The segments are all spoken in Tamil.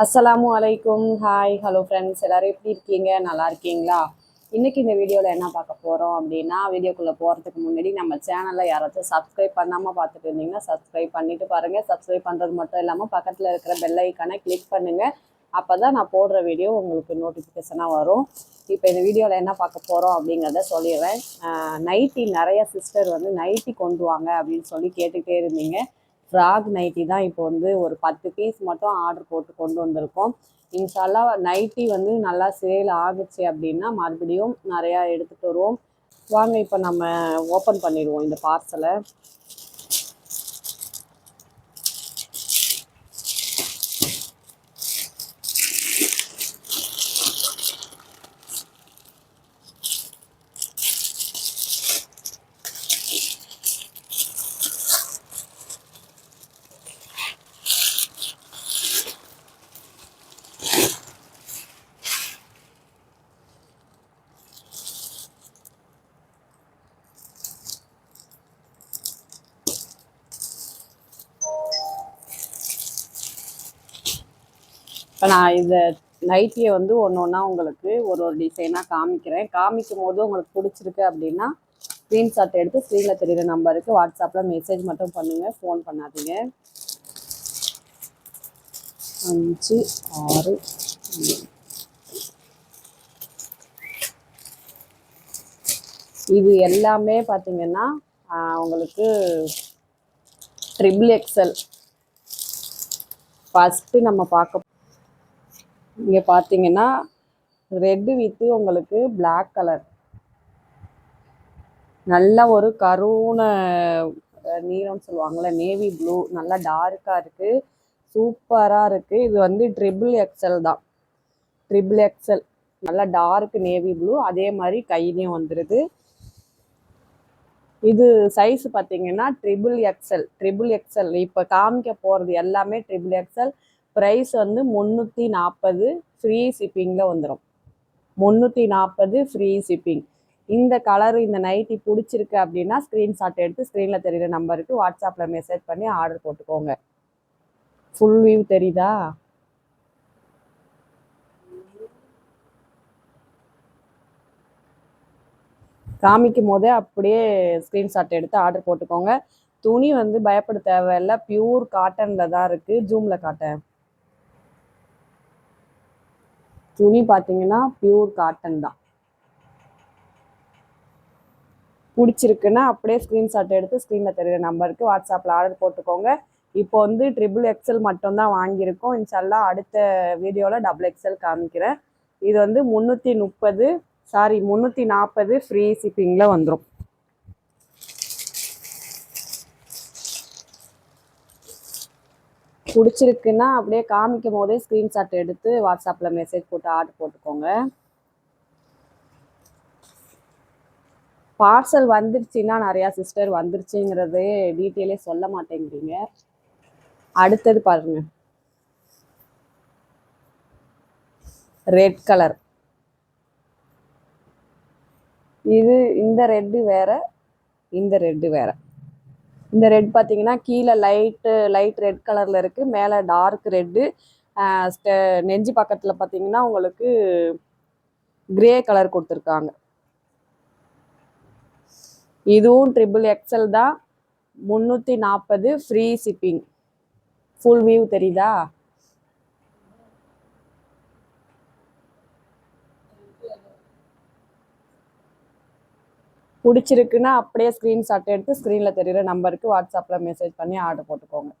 அஸ்ஸலாமு அலைக்கும். ஹாய் ஹலோ ஃப்ரெண்ட்ஸ் எல்லோரும் எப்படி இருக்கீங்க? நல்லா இருக்கீங்களா? இன்றைக்கி இந்த வீடியோவில் என்ன பார்க்க போகிறோம் அப்படின்னா வீடியோக்குள்ளே போகிறதுக்கு முன்னாடி நம்ம சேனலில் யாராச்சும் சப்ஸ்கிரைப் பண்ணாமல் பார்த்துட்டு இருந்தீங்கன்னா சப்ஸ்கிரைப் பண்ணிவிட்டு பாருங்கள் சப்ஸ்கிரைப் பண்ணுறது மட்டும் இல்லாமல் பக்கத்தில் இருக்கிற பெல் ஐக்கானை கிளிக் பண்ணுங்கள் அப்போ தான் நான் போடுற வீடியோ உங்களுக்கு நோட்டிஃபிகேஷனாக வரும். இப்போ இந்த வீடியோவில் என்ன பார்க்க போகிறோம் அப்படிங்கிறத சொல்லிடுறேன். நைட்டி நிறைய சிஸ்டர் வந்து நைட்டி கொண்டு வாங்க அப்படின்னு சொல்லி கேட்டுக்கிட்டே இருந்தீங்க. ஃப்ராக் நைட்டி தான் இப்போ வந்து ஒரு பத்து பீஸ் மட்டும் ஆர்டர் போட்டு கொண்டு வந்திருக்கோம். இன்ஷால்லா நைட்டி வந்து நல்லா சேல் ஆகுச்சு அப்படின்னா மறுபடியும் நிறையா எடுத்துகிட்டு வருவோம். வாங்க இப்போ நம்ம ஓப்பன் பண்ணிடுவோம் இந்த பார்சலை இப்போ நான் இந்த நைட்டியை வந்து ஒன்று ஒன்றா உங்களுக்கு ஒரு ஒரு டிசைனாக காமிக்கிறேன். காமிக்கும் போது உங்களுக்கு பிடிச்சிருக்கு அப்படின்னா ஸ்க்ரீன்ஷாட் எடுத்து ஸ்க்ரீனில் தெரிகிற நம்பருக்கு வாட்ஸ்அப்பில் மெசேஜ் மட்டும் பண்ணுங்கள் ஃபோன் பண்ணாதீங்க. அஞ்சு ஆறு இது எல்லாமே பார்த்தீங்கன்னா உங்களுக்கு ட்ரிபிள் எக்ஸல் ஃபஸ்ட்டு நம்ம பார்க்க இங்கே பார்த்தீங்கன்னா ரெட்டு வித்து உங்களுக்கு பிளாக் கலர் நல்ல ஒரு கருண நீளம்னு நீலம் சொல்லுவாங்கள்ல நேவி ப்ளூ நல்லா டார்க்காக இருக்குது சூப்பராக இருக்குது இது வந்து ட்ரிபிள் எக்ஸல் தான். ட்ரிபிள் எக்ஸல் நல்லா டார்க் நேவி ப்ளூ அதே மாதிரி கையிலையும் வந்துடுது இது சைஸ் பார்த்தீங்கன்னா ட்ரிபிள் எக்ஸல் ட்ரிபிள் எக்ஸல் இப்போ காமிக்க போகிறது எல்லாமே ட்ரிபிள் எக்ஸல் ப்ரைஸ் வந்து முந்நூற்றி நாற்பது ஃப்ரீ ஷிப்பிங்கில் வந்துடும் முந்நூற்றி நாற்பது ஃப்ரீ ஷிப்பிங் இந்த கலர் இந்த நைட்டி பிடிச்சிருக்கு அப்படின்னா ஸ்க்ரீன்ஷாட் எடுத்து ஸ்க்ரீனில் தெரியுற நம்பருக்கு வாட்ஸ்அப்பில் மெசேஜ் பண்ணி ஆர்டர் போட்டுக்கோங்க. ஃபுல் வியூ தெரியுதா? காமிக்கும் போதே அப்படியே ஸ்க்ரீன்ஷாட் எடுத்து ஆர்டர் போட்டுக்கோங்க. துணி வந்து பயப்பட தேவையில்ல. பியூர் காட்டனில் தான் இருக்குது ஜூமில் காட்டன் துணி பார்த்தீங்கன்னா பியூர் காட்டன் தான். பிடிச்சிருக்குன்னா அப்படியே ஸ்க்ரீன்ஷாட் எடுத்து ஸ்க்ரீனில் தெரியுற நம்பருக்கு வாட்ஸ்அப்பில் ஆர்டர் போட்டுக்கோங்க. இப்போ வந்து ட்ரிபிள் எக்ஸல் மட்டும்தான் வாங்கியிருக்கோம். இன்ஷால்லா அடுத்த வீடியோவில் டபுள் எக்ஸல் காமிக்கிறேன். இது வந்து முந்நூற்றி முப்பது சாரி முந்நூற்றி நாற்பது ஃப்ரீ ஷிப்பிங்கில் வந்துடும் பிடிச்சிருக்குன்னா அப்படியே காமிக்கும் போதே ஸ்க்ரீன்ஷாட் எடுத்து வாட்ஸ்அப்பில் மெசேஜ் போட்டு ஆர்டர் போட்டுக்கோங்க. பார்சல் வந்துருச்சுன்னா நிறையா சிஸ்டர் வந்துருச்சுங்கிறது டீட்டெயிலே சொல்ல மாட்டேங்கிறீங்க. அடுத்தது பாருங்க. ரெட் கலர் இது இந்த ரெட்டு வேற இந்த ரெட்டு வேற. இந்த ரெட் பார்த்தீங்கன்னா கீழே லைட்டு லைட் ரெட் கலரில் இருக்குது மேலே டார்க் ரெட்டு நெஞ்சு பக்கத்தில் பார்த்தீங்கன்னா உங்களுக்கு கிரே கலர் கொடுத்துருக்காங்க. இதுவும் ட்ரிபிள் எக்ஸல் தான். முந்நூற்றி நாற்பது ஃப்ரீ ஷிப்பிங் ஃபுல் வியூ தெரியுதா? பிடிச்சிருக்குன்னா அப்படியே ஸ்க்ரீன்ஷாட் எடுத்து ஸ்க்ரீனில் தெரியுற நம்பருக்கு வாட்ஸ்அப்பில் மெசேஜ் பண்ணி ஆர்டர் போட்டுக்கோங்க.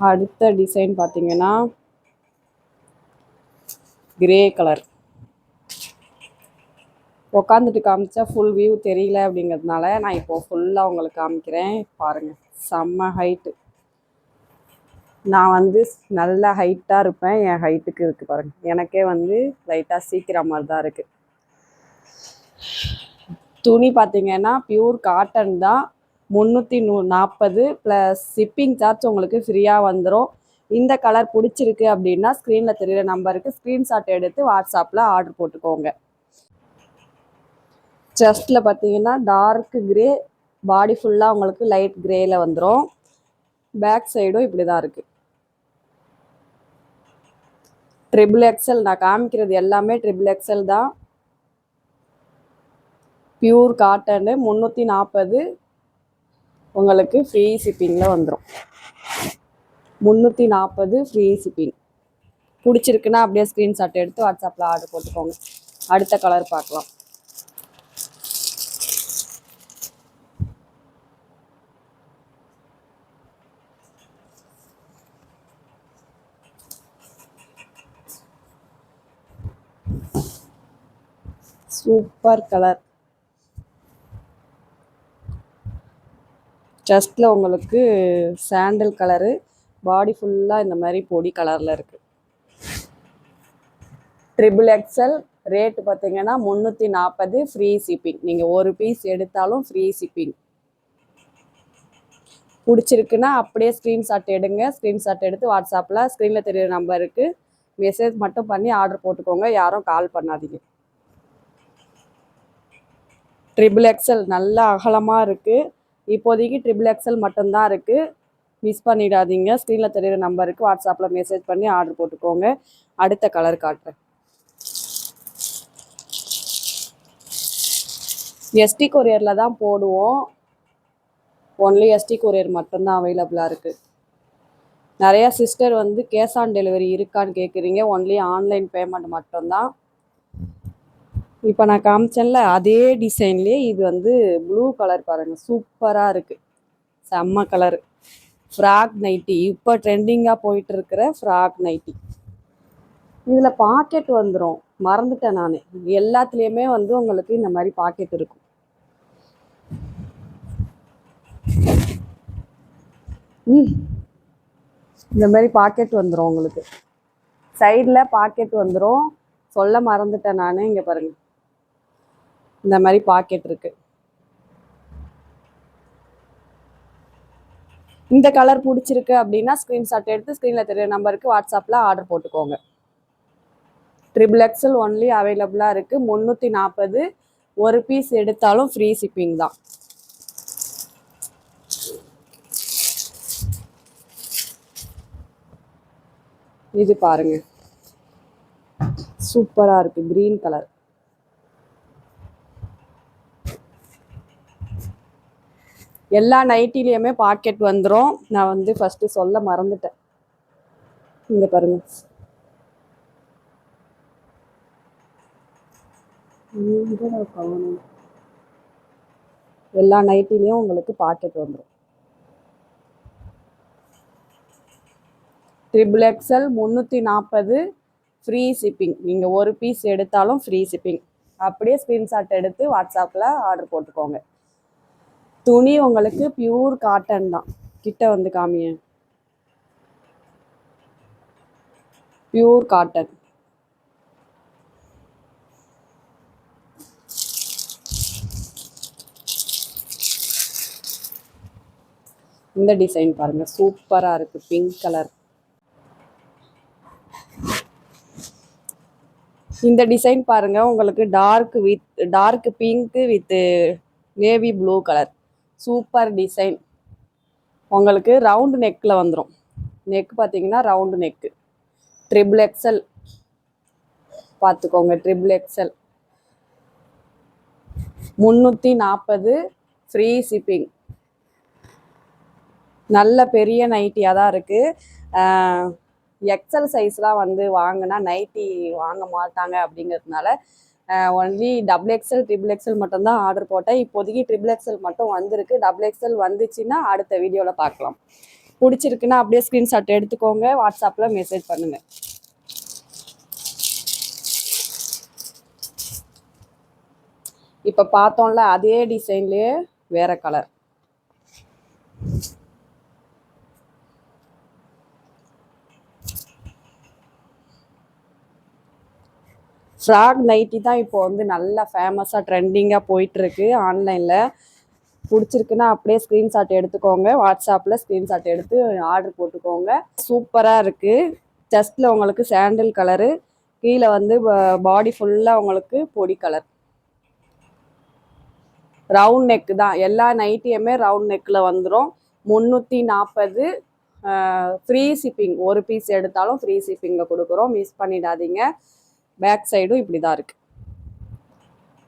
அடுத்த டிசைன் பார்த்தீங்கன்னா கிரே கலர் உட்காந்துட்டு காமிச்சா ஃபுல் வியூ தெரியல அப்படிங்கிறதுனால நான் இப்போ ஃபுல்லாக உங்களுக்கு காமிக்கிறேன். பாருங்கள் செம்ம ஹைட்டு நான் வந்து நல்ல ஹைட்டாக இருப்பேன். என் ஹைட்டுக்கு இருக்குது பாருங்க. எனக்கே வந்து லைட்டாக சீக்கிரம் மாதிரி தான் இருக்குது துணி பார்த்தீங்கன்னா பியூர் காட்டன் தான். முந்நூற்றி நூ நாற்பது ப்ளஸ் ஷிப்பிங் சார்ஜ் உங்களுக்கு ஃப்ரீயாக வந்துடும் இந்த கலர் பிடிச்சிருக்கு அப்படின்னா ஸ்க்ரீனில் தெரியுற நம்பருக்கு ஸ்க்ரீன்ஷாட் எடுத்து வாட்ஸ்அப்பில் ஆர்டர் போட்டுக்கோங்க. செஸ்ட்டில் பார்த்தீங்கன்னா டார்க் கிரே பாடி ஃபுல்லாக உங்களுக்கு லைட் கிரேயில் வந்துடும் பேக் சைடும் இப்படி தான் இருக்குது ட்ரிபிள் எக்ஸல் நான் காமிக்கிறது எல்லாமே ட்ரிபிள் எக்ஸல் தான். பியூர் காட்டனு முந்நூற்றி நாற்பது உங்களுக்கு ஃப்ரீ ஷிப்பிங்கில் வந்துடும் முந்நூற்றி நாற்பது ஃப்ரீ ஷிப்பிங் பிடிச்சிருக்குன்னா அப்படியே ஸ்க்ரீன்ஷாட் எடுத்து வாட்ஸ்அப்பில் ஆர்டர் போட்டுக்கோங்க. அடுத்த கலர் பார்க்கலாம். Super colour. ஜஸ்டில் உங்களுக்கு சாண்டல் கலரு பாடி ஃபுல்லாக இந்த மாதிரி பொடி கலரில் இருக்குது ட்ரிபிள் எக்ஸல் ரேட்டு பார்த்தீங்கன்னா முந்நூற்றி நாற்பது ஃப்ரீ ஷிப்பிங் நீங்கள் ஒரு பீஸ் எடுத்தாலும் ஃப்ரீ ஷிப்பிங் பிடிச்சிருக்குன்னா அப்படியே ஸ்க்ரீன்ஷாட் எடுங்க. ஸ்க்ரீன்ஷாட் எடுத்து வாட்ஸ்அப்பில் ஸ்க்ரீனில் தெரியுற நம்பருக்கு மெசேஜ் மட்டும் பண்ணி ஆர்டர் போட்டுக்கோங்க. யாரும் கால் பண்ணாதீங்க. ட்ரிபிள் எக்ஸல் நல்ல அகலமாக இருக்குது இப்போதைக்கு ட்ரிபிள் எக்ஸல் மட்டும்தான் இருக்குது மிஸ் பண்ணிடாதீங்க. ஸ்க்ரீனில் தெரியுற நம்பருக்கு வாட்ஸ்அப்பில் மெசேஜ் பண்ணி ஆர்டர் போட்டுக்கோங்க. அடுத்த கலர் காட்டுறேன். எஸ்டி கொரியரில் தான் போடுவோம். ஒன்லி எஸ்டி கொரியர் மட்டும்தான் அவைலபிளாக இருக்குது நிறையா சிஸ்டர் வந்து கேஷ் ஆன் டெலிவரி இருக்கான்னு கேட்குறீங்க ஒன்லி ஆன்லைன் பேமெண்ட் மட்டும்தான். இப்போ நான் காமிச்சேன்ல அதே டிசைன்லேயே இது வந்து ப்ளூ கலர் பாருங்கள் சூப்பராக இருக்குது செம்ம கலர் ஃப்ராக் நைட்டி இப்போ ட்ரெண்டிங்காக போயிட்டு இருக்கிற ஃப்ராக் நைட்டி இதில் பாக்கெட் வந்துடும் மறந்துட்டேன் நான். எல்லாத்துலேயுமே வந்து உங்களுக்கு இந்த மாதிரி பாக்கெட் இருக்கும். ம். இந்த மாதிரி பாக்கெட் வந்துடும் உங்களுக்கு. சைடில் பாக்கெட் வந்துடும் சொல்ல மறந்துட்டேன் நான். இங்கே பாருங்கள் இந்த மாதிரி பாக்கெட் இருக்கு. இந்த கலர் பிடிச்சிருக்கு அப்படின்னா ஸ்க்ரீன்ஷாட் எடுத்து ஸ்க்ரீனில் தெரிய நம்பருக்கு வாட்ஸ்அப்பில் ஆர்டர் போட்டுக்கோங்க. ட்ரிபிள் எக்ஸல் ஒன்லி அவைலபிளாக இருக்குது முந்நூற்றி நாற்பது ஒரு பீஸ் எடுத்தாலும் ஃப்ரீ ஷிப்பிங் தான். இது பாருங்க. சூப்பராக இருக்குது க்ரீன் கலர் எல்லா நைட்டிலையுமே பாக்கெட் வந்துடும் நான் வந்து ஃபஸ்ட்டு சொல்ல மறந்துட்டேன். இங்கே பாருங்க. எல்லா நைட்டிலையும் உங்களுக்கு பாக்கெட் வந்துடும் ட்ரிபிள் எக்ஸல் முந்நூற்றி நாற்பது ஃப்ரீ ஷிப்பிங் நீங்கள் ஒரு பீஸ் எடுத்தாலும் ஃப்ரீ ஷிப்பிங் அப்படியே ஸ்க்ரீன்ஷாட் எடுத்து வாட்ஸ்அப்பில் ஆர்டர் போட்டுக்கோங்க. துணி உங்களுக்கு பியூர் காட்டன் தான். கிட்ட வந்து காமிய பியூர் காட்டன் இந்த டிசைன் பாருங்க. சூப்பரா இருக்கு. பிங்க் கலர் இந்த டிசைன் பாருங்க. உங்களுக்கு dark with dark pink with navy blue colour super design. உங்களுக்கு ரவுண்டு நெக்கில் வந்துடும் நெக் பார்த்தீங்கன்னா ரவுண்டு நெக்கு ட்ரிபிள் எக்ஸல் பார்த்துக்கோங்க ட்ரிபிள் எக்ஸல் முந்நூற்றி நாற்பது ஃப்ரீ ஷிப்பிங் நல்ல பெரிய நைட்டியாக தான் இருக்குது எக்ஸல் சைஸ்லாம் வந்து வாங்கினா நைட்டி வாங்க மாட்டாங்க அப்படிங்கிறதுனால only double XL triple XL மட்டும்தான் ஆர்டர் போட்டேன். இப்போதைக்கு ட்ரிபிள் எக்ஸல் மட்டும் வந்திருக்கு. டபுள் எக்ஸல் வந்துச்சுன்னா அடுத்த வீடியோவில் பார்க்கலாம். பிடிச்சிருக்குன்னா அப்படியே ஸ்க்ரீன்ஷாட் எடுத்துக்கோங்க. வாட்ஸ்அப்பில் மெசேஜ் பண்ணுங்கள் இப்போ பார்த்தோம்ல அதே டிசைன்லேயே வேறு கலர் ஃப்ராக் நைட்டி தான் இப்போ வந்து நல்லா ஃபேமஸாக ட்ரெண்டிங்காக போயிட்டுருக்கு ஆன்லைனில் பிடிச்சிருக்குன்னா அப்படியே ஸ்க்ரீன்ஷாட் எடுத்துக்கோங்க. வாட்ஸ்அப்பில் ஸ்க்ரீன்ஷாட் எடுத்து ஆர்டர் போட்டுக்கோங்க. சூப்பராக இருக்குது செஸ்ட்டில் உங்களுக்கு சாண்டில் கலரு கீழே வந்து பாடி ஃபுல்லாக உங்களுக்கு பொடி கலர் ரவுண்ட் நெக் தான். எல்லா நைட்டியுமே ரவுண்ட் நெக்கில் வந்துடும் முந்நூற்றி நாற்பது ஃப்ரீ ஷிப்பிங் ஒரு பீஸ் எடுத்தாலும் ஃப்ரீ ஷிப்பிங்கில் கொடுக்குறோம். மிஸ் பண்ணிடாதீங்க. பேக் சைடும் இப்படி தான் இருக்குது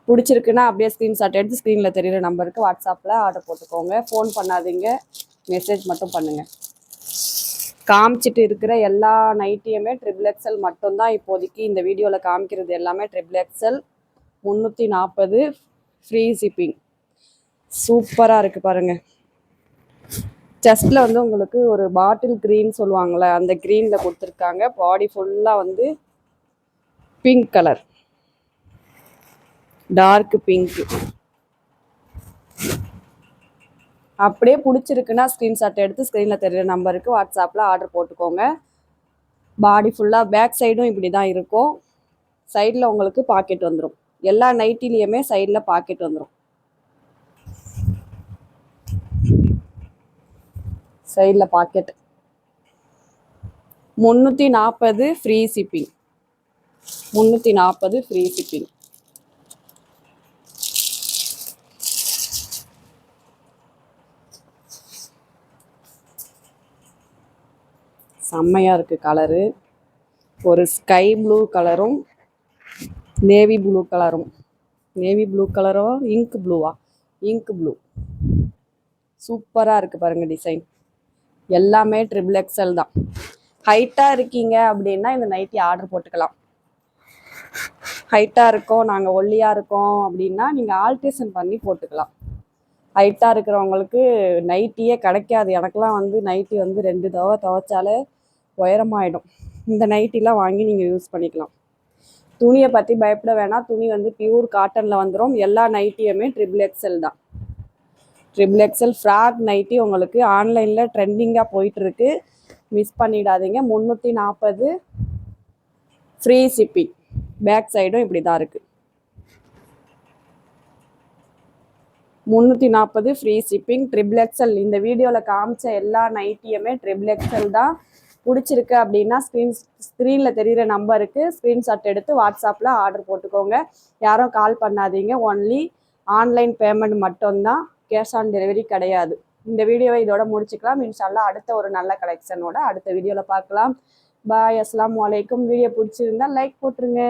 பிடிச்சிருக்குன்னா அப்படியே ஸ்க்ரீன்ஷாட் எடுத்து ஸ்க்ரீனில் தெரியுற நம்பருக்கு வாட்ஸ்அப்பில் ஆர்டர் போட்டுக்கோங்க. ஃபோன் பண்ணாதீங்க. மெசேஜ் மட்டும் பண்ணுங்கள் காமிச்சிட்டு இருக்கிற எல்லா நைட்டியுமே ட்ரிபிள் எக்ஸல் மட்டும்தான் இப்போதைக்கு இந்த வீடியோவில் காமிக்கிறது எல்லாமே ட்ரிபிள் எக்ஸல் முந்நூற்றி நாற்பது ஃப்ரீ ஷிப்பிங் சூப்பராக இருக்குது பாருங்கள் செஸ்ட்டில் வந்து உங்களுக்கு ஒரு பாட்டில் க்ரீன் சொல்லுவாங்கள்ல அந்த க்ரீனில் கொடுத்துருக்காங்க. பாடி ஃபுல்லாக வந்து பிங்க் கலர். Dark pink. அப்படியே பிடிச்சிருக்குன்னா ஸ்க்ரீன்ஷாட் எடுத்து ஸ்க்ரீனில் தெரியுற நம்பருக்கு வாட்ஸ்அப்பில் ஆர்டர் போட்டுக்கோங்க. பாடி ஃபுல்லாக பேக் சைடும் இப்படி தான் இருக்கும். சைடில் உங்களுக்கு பாக்கெட் வந்துடும் எல்லா நைட்டிலையுமே சைடில் பாக்கெட் வந்துடும் சைடில் பாக்கெட் முந்நூற்றி நாற்பது ஃப்ரீ ஷிப்பிங் முந்நூற்றி நாற்பது ஃப்ரீ ஷிப்பிங் செம்மையாக இருக்குது கலரு ஒரு ஸ்கை ப்ளூ கலரும் நேவி ப்ளூ கலரும் நேவி ப்ளூ கலரும் இங்க் ப்ளூவா இங்க் ப்ளூ சூப்பராக இருக்குது பாருங்கள் டிசைன் எல்லாமே ட்ரிபிள் எக்ஸல் தான். ஹைட்டாக இருக்கீங்க அப்படின்னா இந்த நைட்டி ஆர்டர் போட்டுக்கலாம். ஹைட்டாக இருக்கோம் நாங்கள் ஒல்லியாக இருக்கோம் அப்படின்னா நீங்கள் ஆல்ட்ரேஷன் பண்ணி போட்டுக்கலாம். ஹைட்டாக இருக்கிறவங்களுக்கு நைட்டியே கிடைக்காது. எனக்கெலாம் வந்து நைட்டி வந்து ரெண்டு தவ துவைச்சாலே உயரமாயிடும். இந்த நைட்டிலாம் வாங்கி நீங்கள் யூஸ் பண்ணிக்கலாம். துணியை பற்றி பயப்பட வேணாம். துணி வந்து பியூர் காட்டனில் வந்துடும் எல்லா நைட்டியுமே ட்ரிபிள் எக்ஸல் தான். ட்ரிபிள் எக்ஸல் ஃப்ராக் நைட்டி உங்களுக்கு ஆன்லைனில் ட்ரெண்டிங்காக போயிட்டுருக்கு. மிஸ் பண்ணிடாதீங்க. முந்நூற்றி நாற்பது ஃப்ரீ ஷிப்பிங் பேக் சைடும் இப்படி தான் இருக்குது முந்நூற்றி நாற்பது ஃப்ரீ ஷிப்பிங் ட்ரிபிள் எக்ஸல் இந்த வீடியோவில் காமிச்ச எல்லா நைட்டியுமே ட்ரிபிள் எக்ஸல் தான். பிடிச்சிருக்கு அப்படின்னா ஸ்க்ரீன் ஸ்க்ரீனில் தெரிகிற நம்பருக்கு ஸ்க்ரீன்ஷாட் எடுத்து வாட்ஸ்அப்பில் ஆர்டர் போட்டுக்கோங்க. யாரும் கால் பண்ணாதீங்க. ஒன்லி ஆன்லைன் பேமெண்ட் மட்டும்தான். கேஷ் ஆன் டெலிவரி கிடையாது. இந்த வீடியோவை இதோட முடிச்சுக்கலாம். இன்ஷால்லா அடுத்த ஒரு நல்ல கலெக்ஷனோட அடுத்த வீடியோவில் பார்க்கலாம். பாய் அஸ்லாம் வலைக்கும் வீடியோ பிடிச்சிருந்தா லைக் போட்டுருங்க.